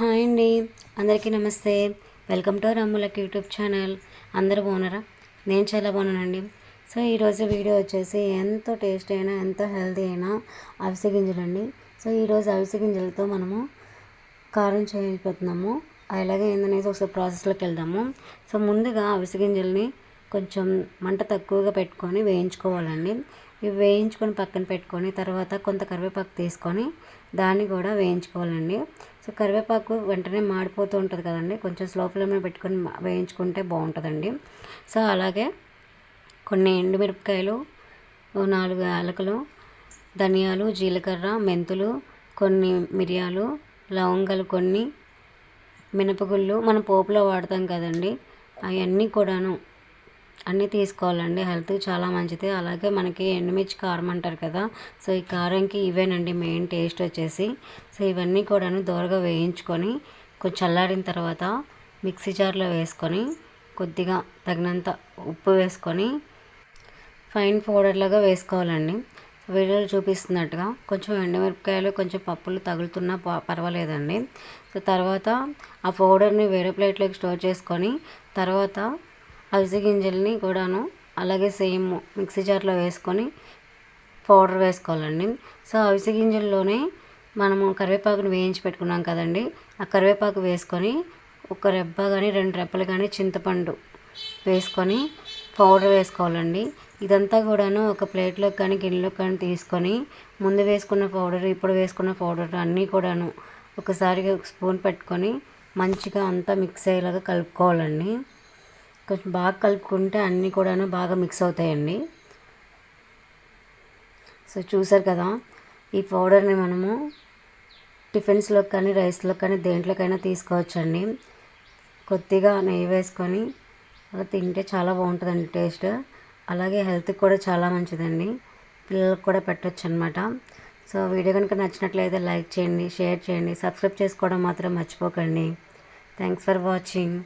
Hi అండి. అందరికీ నమస్తే. వెల్కమ్ టు రమ్ములకి యూట్యూబ్ ఛానల్. అందరూ బాగున్నారా? నేను చాలా బాగున్నానండి. సో ఈరోజు వీడియో వచ్చేసి ఎంతో టేస్ట్ అయినా ఎంతో హెల్తీ అయినా అవిసె గింజలండి సో ఈరోజు అవిసె గింజలతో మనము కారం చేయబోతున్నాము. అలాగే ఏందనేసి ఒకసారి ప్రాసెస్లోకి వెళ్దాము. సో ముందుగా అవిసె గింజల్ని కొంచెం మంట తక్కువగా పెట్టుకొని వేయించుకోవాలండి. ఇవి వేయించుకొని పక్కన పెట్టుకొని తర్వాత కొంత కరివేపాకు తీసుకొని దాన్ని కూడా వేయించుకోవాలండి. సో కరివేపాకు వెంటనే మాడిపోతూ ఉంటుంది కదండి. కొంచెం స్లో ఫ్లేమ్లో పెట్టుకొని వేయించుకుంటే బాగుంటుందండి. సో అలాగే కొన్ని ఎండుమిరపకాయలు నాలుగు యాలకులు ధనియాలు జీలకర్ర మెంతులు కొన్ని మిరియాలు లవంగాలు కొన్ని మినపగుళ్ళు మనం పోపులో వాడతాం కదండి. అవన్నీ కూడాను అన్నీ తీసుకోవాలండి. హెల్త్ చాలా మంచిది. అలాగే మనకి ఎండుమిర్చి కారం అంటారు కదా సో ఈ కారంకి ఇవేనండి మెయిన్ టేస్ట్ వచ్చేసి. సో ఇవన్నీ కూడాను దూరగా వేయించుకొని కొంచెం చల్లారిన తర్వాత మిక్సీ జార్లో వేసుకొని కొద్దిగా తగినంత ఉప్పు వేసుకొని ఫైన్ పౌడర్లాగా వేసుకోవాలండి. వీడియోలో చూపిస్తున్నట్టుగా కొంచెం ఎండుమిరపకాయలు కొంచెం పప్పులు తగులుతున్నా ప- పర్వాలేదండి. సో తర్వాత ఆ పౌడర్ని వేరే ప్లేట్లోకి స్టోర్ చేసుకొని తర్వాత అవిసె గింజల్ని కూడాను అలాగే సేమ్ మిక్సీ జార్లో వేసుకొని పౌడర్ వేసుకోవాలండి. సో అవిసె గింజల్లోనే మనము కరివేపాకుని వేయించి పెట్టుకున్నాం కదండి. ఆ కరివేపాకు వేసుకొని ఒక రెబ్బ కానీ రెండు రెబ్బలు కానీ చింతపండు వేసుకొని పౌడర్ వేసుకోవాలండి. ఇదంతా కూడాను ఒక ప్లేట్లోకి కానీ గిన్నెలోకి కానీ తీసుకొని ముందు వేసుకున్న పౌడర్ ఇప్పుడు వేసుకున్న పౌడర్ అన్నీ కూడాను ఒకసారి ఒక స్పూన్ పెట్టుకొని మంచిగా అంతా మిక్స్ అయ్యేలాగా కలుపుకోవాలండి. కొంచెం బాగా కలుపుకుంటే అన్నీ కూడాను బాగా మిక్స్ అవుతాయండి. సో చూసారు కదా ఈ పౌడర్ని మనము టిఫిన్స్లో కానీ రైస్లో కానీ దేంట్లోకైనా తీసుకోవచ్చండి. కొద్దిగా నెయ్యి వేసుకొని అలా తింటే చాలా బాగుంటుందండి టేస్ట్. అలాగే హెల్త్కి కూడా చాలా మంచిదండి. పిల్లలకు కూడా పెట్టచ్చు అనమాట సో వీడియో కనుక నచ్చినట్లయితే లైక్ చేయండి షేర్ చేయండి సబ్స్క్రైబ్ చేసుకోవడం మాత్రం మర్చిపోకండి. Thanks for watching.